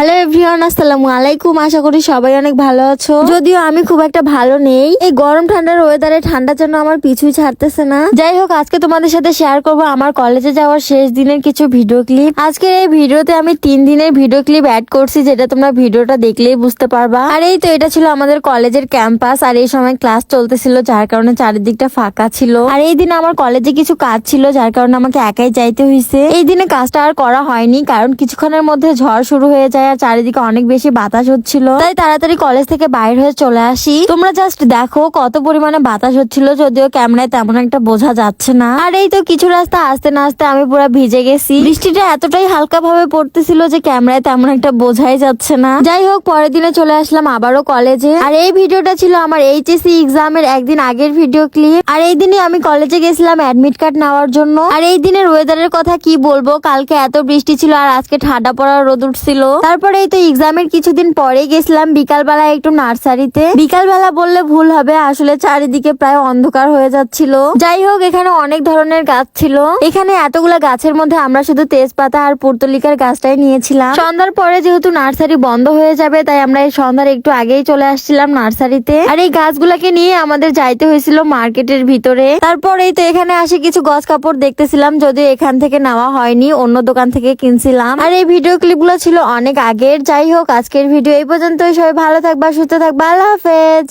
Hello everyone, আসসালামু আলাইকুম। আশা করি সবাই অনেক ভালো আছো। যদিও আমি খুব একটা ভালো নেই। এই গরম ঠান্ডার ওয়েদারে ঠান্ডার জন্য আমার পিছুই ছাড়তেছে না। যাই হোক, আজকে তোমাদের সাথে শেয়ার করব আমার কলেজে যাওয়ার শেষ দিনের কিছু ভিডিও ক্লিপ আজকের এই ভিডিওতে আমি তিন দিনের ভিডিও ক্লিপ অ্যাড করছি, যেটা তোমরা ভিডিওটা দেখলেই বুঝতে পারবা। আর এই তো, এটা ছিল আমাদের কলেজের ক্যাম্পাস আর এই সময় ক্লাস চলতেছিল, যার কারণে চারিদিকটা ফাঁকা ছিল। আর এই দিন আমার কলেজে কিছু কাজ ছিল, যার কারণে আমাকে একাই যাইতে হয়েছে এই দিনে কাজটা আর করা হয়নি, কারণ কিছুক্ষণের মধ্যে ঝড় শুরু হয়ে যায় আর চারিদিকে অনেক বেশি বাতাস হচ্ছিল। তাই তাড়াতাড়ি কলেজ থেকে বাইর হয়ে চলে আসি। তোমরা জাস্ট দেখো কত পরিমাণে বাতাস হচ্ছিল, যদিও ক্যামেরায় তেমন একটা বোঝা যাচ্ছে না। আর এই তো কিছু রাস্তা আসতে না আসতে আমি পুরো ভিজে গেছি। বৃষ্টিটা এতটাই হালকা ভাবে পড়তেছিল যে ক্যামেরায় তেমন একটা বোঝাই যাচ্ছে না। যাই হোক, পরের দিনে চলে আসলাম আবারও কলেজে আর এই ভিডিওটা ছিল আমার এইচএসসি এক্সামের একদিন আগের ভিডিও ক্লিপ আর এই দিনে আমি কলেজে গেছিলাম অ্যাডমিট কার্ড নেওয়ার জন্য। আর এই দিনের ওয়েদারের কথা কি বলব? কালকে এত বৃষ্টি ছিল আর আজকে ঠান্ডা পড়া রোদ উঠছিল। তারপরে তো এক্সামের কিছুদিন পরে গেছিলাম বিকালবেলা একটু নার্সারিতে। বিকালবেলা বললে ভুল হবে, আসলে চারিদিকে প্রায় অন্ধকার হয়ে যাচ্ছিল। যাই হোক, এখানে অনেক ধরনের গাছ ছিল। এখানে এতগুলা গাছের মধ্যে আমরা শুধু তেজপাতা আর পুর্তলিকার গাছটাই নিয়েছিলাম। সন্ধ্যার পরে যেহেতু নার্সারি বন্ধ হয়ে যাবে, তাই আমরা এই সন্ধ্যার একটু আগেই চলে আসছিলাম নার্সারিতে। আর এই গাছগুলাকে নিয়ে আমাদের যাইতে হয়েছিল মার্কেটের ভিতরে। তারপর এই তো এখানে আসে কিছু গছ কাপড় দেখতেছিলাম, যদিও এখান থেকে নেওয়া হয়নি, অন্য দোকান থেকে কিনছিলাম। আর এই ভিডিও ক্লিপগুলো ছিল অনেক আগের যাই হোক আজকের ভিডিও এই পর্যন্তই। সবাই ভালো থাকবা সুস্থ থাকবা। আল্লাহ হাফেজ।